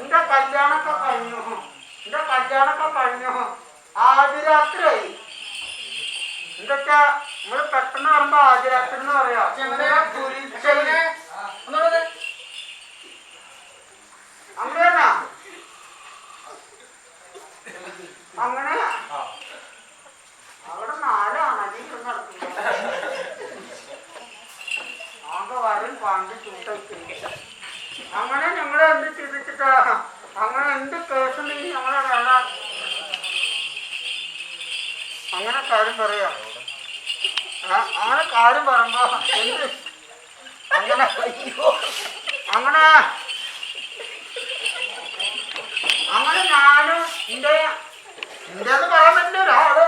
എന്റെ കല്യാണൊക്കെ കഴിഞ്ഞു. നിന്റെ കല്യാണൊക്കെ കഴിഞ്ഞു. ആദ്യ രാത്രി എന്തൊക്കെ നമ്മൾ പെട്ടെന്ന് പറയുമ്പോ ആദ്യ രാത്രി എന്ന് പറയാ. അങ്ങനെയാ അങ്ങനെ. അവിടെ നാലാണ് അധികം നടക്കുന്നത് ആകെ വരും പണ്ട് ചൂട്ടൊക്കെ. അങ്ങനെ ഞങ്ങൾ എന്ത് ചിന്തിച്ചിട്ടാ അങ്ങനെ എന്ത് കേസുണ്ടെങ്കിൽ ഞങ്ങളെ വേണം അങ്ങനെ കാര്യം പറയാ. അങ്ങനെ കാര്യം പറയുമ്പോ അങ്ങനെ അങ്ങനെ അങ്ങനെ ഞാനും എന്റെ എന്റെ പറയാൻ പറ്റില്ല ഒരാൾ.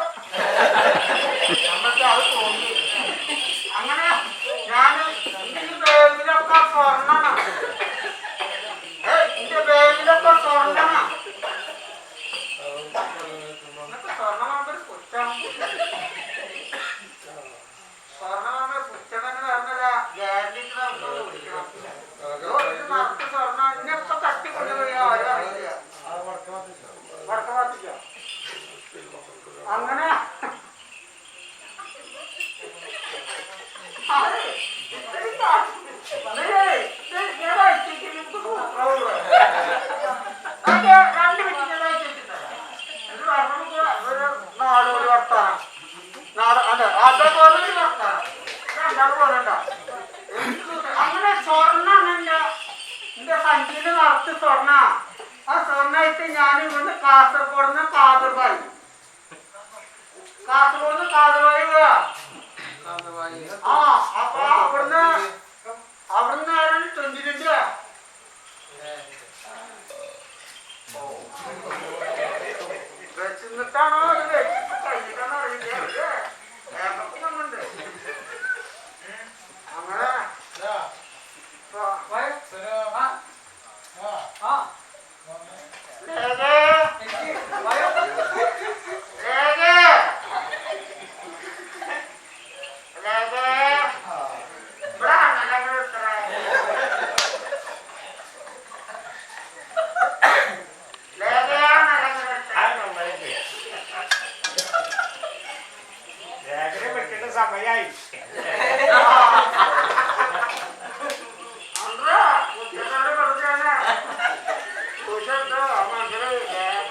കുശത്തോ, മന്ത്രി, ലേഖ.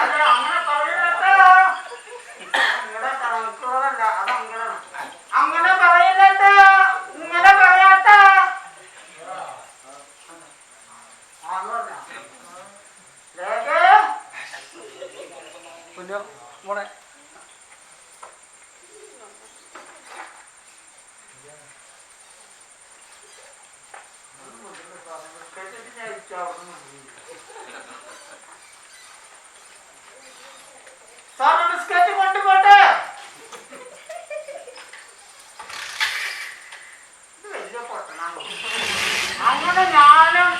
അത് അങ്ങനെ പറയരുത്. നിങ്ങളുടെ കണക്കുകളല്ല, അത് അങ്ങനെയാണ്. അങ്ങനെ പറയരുത്. ഇങ്ങനെ പറയാത്ത ആന്ന് പറഞ്ഞോ? ലേഖേ, കുഞ്ഞോ, മോളെ. കേട്ടിട്ട് ഞാൻ ഇരിക്കാവുന്നു. Sir biscuit കൊണ്ടുപോട്ടെ. അങ്ങനെ ഞാനും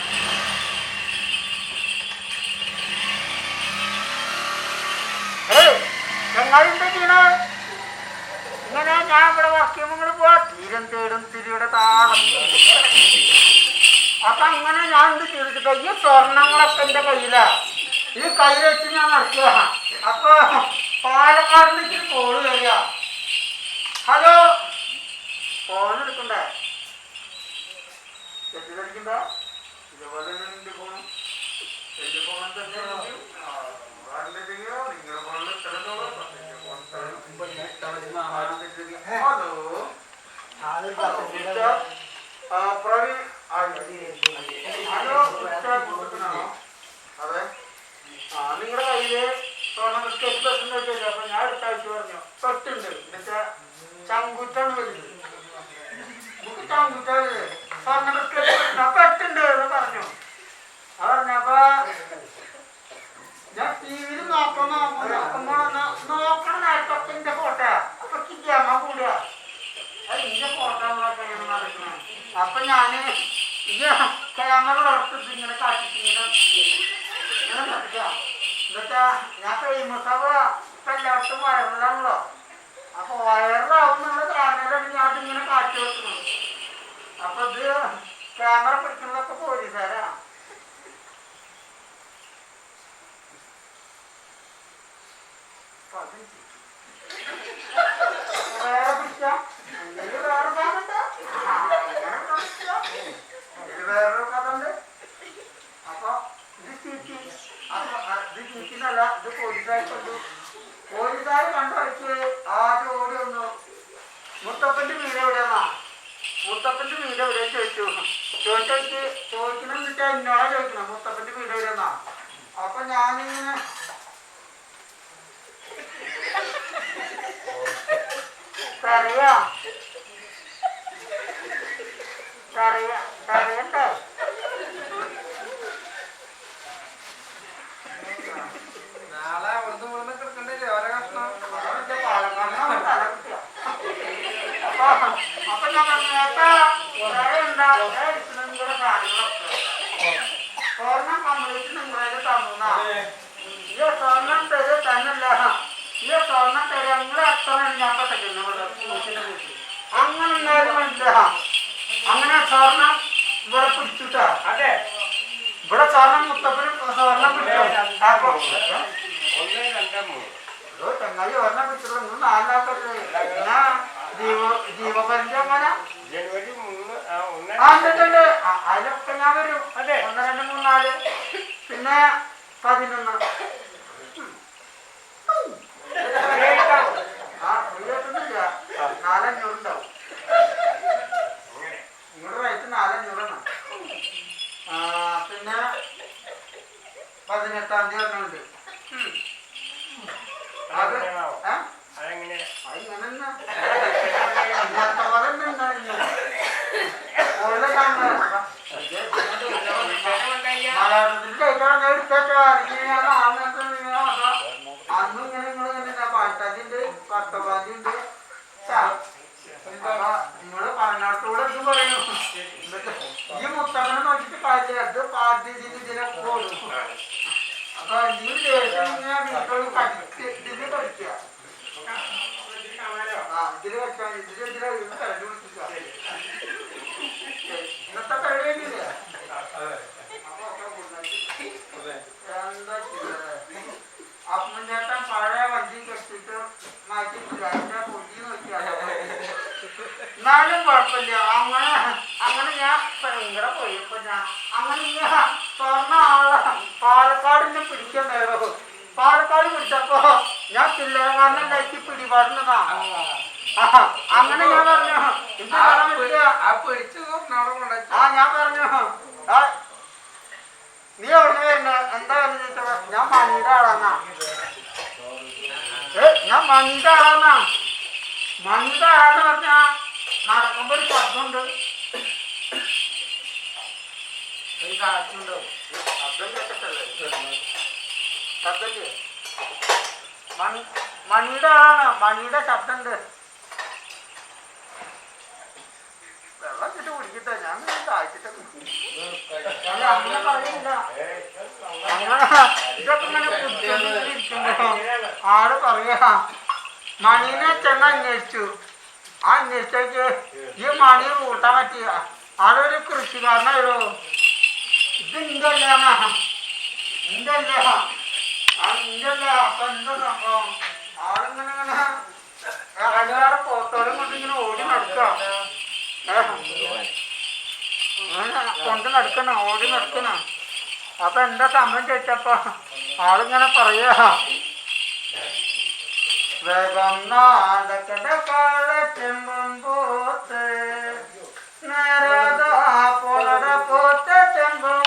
എന്താ ചെയ്യണേ? ഇങ്ങനെ ഞാൻ ഇവിടെ വർക്ക് ചെയ്യുമ്പോൾ ഇങ്ങനെ പോവാ. തീരം തേടും തിരിയുടെ താളം. അപ്പൊ അങ്ങനെ ഞാൻ എന്ത് ചെയ്തിട്ട് ഈ സ്വർണങ്ങളൊക്കെ എന്റെ കയ്യിലാ. ഈ കയ്യിൽ വെച്ച് ഞാൻ നടക്കുക അപ്പൊ പാലക്കാട് നിന്ന് കോൾ വരിക. ഹലോ ഫോൺ എടുക്കണ്ടേ? തെറ്റിദ്ധരിക്കണ്ട. ഇതുപോലെ തന്നെ എന്റെ ഫോണും എന്റെ ഫോൺ തന്നെ നിങ്ങളുടെ ഫോണിൽ ഹലോ ആ, പ്രവീൺ. ആ, ഹലോ ഉച്ച കൊടുക്കണോ അതെ. നിങ്ങളുടെ കയ്യിൽ സ്വർണ ബിസ്ക്കറ്റ് പെട്ടുണ്ട് വെച്ചില്ല അപ്പൊ ഞാൻ അടുത്ത ആഴ്ച പറഞ്ഞു. പെട്ടുണ്ട് എന്നുവെച്ചാ ചങ്കുറ്റാണ് വരുന്നത് നമുക്ക് ചങ്കുറ്റാണ് സ്വർണ ബിസ്ക്കറ്റ് പെട്ടുണ്ട് അപ്പൊ പെട്ടുണ്ട് എന്ന് പറഞ്ഞു. അത് പറഞ്ഞപ്പോ ഞാൻ ടി വിയിൽ നോക്കുമ്പോ നോക്കുമ്പോ നോക്കണ നേരത്തൊക്കെ എന്റെ ഫോട്ടോ അപ്പൊ ക്യാമ കൂടുക അത് ഇന്റെ ഫോട്ടോ നോക്കാൻ നടക്കണേ അപ്പൊ ഞാൻ ക്യാമറ ഉറപ്പിച്ച് ഇങ്ങനെ കാട്ടിട്ട് ഇങ്ങനെ ഇങ്ങനെ നടക്കാം എന്നിട്ട് ഞാൻ ഫേമസാവുക ഇപ്പം എല്ലായിടത്തും വൈറലാണല്ലോ അപ്പോൾ വൈറലാവും എന്നുള്ള ഞാൻ അതിങ്ങനെ കാട്ടി വെക്കുന്നു. അപ്പോൾ ഇത് ക്യാമറ പിടിക്കുന്നതൊക്കെ പോലീസുകാരാണ് അപ്പം ആ, ഇത് പോലീസുകാർ കണ്ടു. പോലീസുകാർ കണ്ടുവച്ച് ആദ്യം ഓടി വന്നു. മുത്തപ്പന്റെ വീട് എവിടെയെന്നാ? മുത്തപ്പന്റെ വീട് എവിടെയാ ചോദിച്ചു. ചോദിച്ചു ചോദിക്കണം എന്നിട്ട് എന്നോടാ ചോദിക്കണം മുത്തപ്പന്റെ വീട് എവിടെയെന്നാ? അപ്പൊ ഞാനിങ്ങനെ കറിയാ. കറിയ. കറിയണ്ടേ? അപ്പൊ ഞാൻ കൂടെ കാര്യങ്ങളൊക്കെ സ്വർണം കംപ്ലീറ്റ് നിങ്ങളെ തന്നാ ഈ സ്വർണം തരും തന്നല്ല ഈ സ്വർണം തരും നിങ്ങൾ എത്ര ഞാൻ കൂട്ടി അങ്ങനെ ഉണ്ടായാലും മനസ്സിലാ അങ്ങനെ സ്വർണം ഇവിടെ പിടിച്ചിട്ടാ അതെ. ഇവിടെ സ്വർണം മുത്തപ്പനും സ്വർണം പിടിച്ചു ചങ്ങാതി ഒരെണ്ണം പിടിച്ചുള്ളൂ നിങ്ങൾ നാലാക്കല്ലേ ഞാൻ ജനുവരി മൂന്ന് ആ, അതിലൊക്കെ ഞാൻ വരും അതെ. ഒന്ന് രണ്ട് മൂന്ന് നാല് പിന്നെ പതിനൊന്ന്. ആ ഫ്രീ ആയിട്ടൊന്നുമില്ല നാലഞ്ഞൂറ് ഉണ്ടാവും അങ്ങനെ. നിങ്ങളുടെ റേറ്റ് നാലഞ്ഞൂറാണ്. പിന്നെ പതിനെട്ടാം തീയതി ഒരെണ്ണമുണ്ട് അത്? ഏ അതെങ്ങനെ അന്നും ഇങ്ങനെ നിങ്ങൾ ഇങ്ങനെ പാട്ടാജിണ്ട് പത്തപാജിണ്ട് നിങ്ങൾ പറഞ്ഞോടത്തൂടെ ഇത് പറയുന്നു ഈ മുത്തമ്മനെ നോക്കിയിട്ട് കാര്യമില്ല ഇത് പാട്ടി ഇതിനെ പോകും അപ്പൊ നീ ദേഷ്യം ഇങ്ങനെ വീട്ടിൽ പഠിച്ച് ഇതിന് പഠിക്കുക ആ, ഇതിൽ വെച്ചാ- ഇതിൽ ഇതിൽ ഇത് കരണ്ട് ഞാൻ ചില്ലറക്കാരനല്ലാക്കി പിടിപാടുന്നതാ? അങ്ങനെ ഞാൻ പറഞ്ഞു. ആ ഞാൻ പറഞ്ഞു. നീ എവിടെ വരുന്നത് എന്താ ചോദിച്ചപ്പോ ഞാൻ മണിയുടെ ആളാന്നാ. ഞാൻ മണിയുടെ ആളാന്നാ. മണിയുടെ ആളെന്ന് പറഞ്ഞാ നടക്കുമ്പോ ഒരു ശബ്ദമുണ്ട് ഒരു കാറ്റുണ്ടാവും മണി മണിയുടെ ആണ് മണിയുടെ ശബ്ദമുണ്ട്. വെള്ളം ഇട്ടിട്ട് കുടിക്കട്ടെ ഞാൻ കാഴ്ചിട്ടൊക്കെ അങ്ങനെ പറയുന്നില്ല ഇതൊക്കെ ഇങ്ങനെ കുടിച്ചോണ്ടിരിക്കുമ്പോ ആൾ പറയുക മണീനെ ചെന്ന് അന്വേഷിച്ചു. ആ അന്വേഷിച്ചേക്ക്. ഈ മണി കൂട്ടാൻ പറ്റിയ ആളൊരു കൃഷിക്കാരനായോ ഇത് ഇന്തല്ല ഇന്തല്ല ഇന്തല്ല അപ്പൊ എന്താ സംഭവം? ആളിങ്ങനെ ഇങ്ങനെ കൊണ്ട് ഇങ്ങനെ ഓടി നടക്കാം. കൊണ്ട് നടക്കണ ഓടി നടക്കണ. അപ്പൊ എന്താ സമയം ചോദിച്ചപ്പോ ആളിങ്ങനെ പറയാ വേഗം നാടക്കട കാളച്ചെമ്പം പോത്ത് നേരതാ പൊളട പോത്ത് ചെമ്പം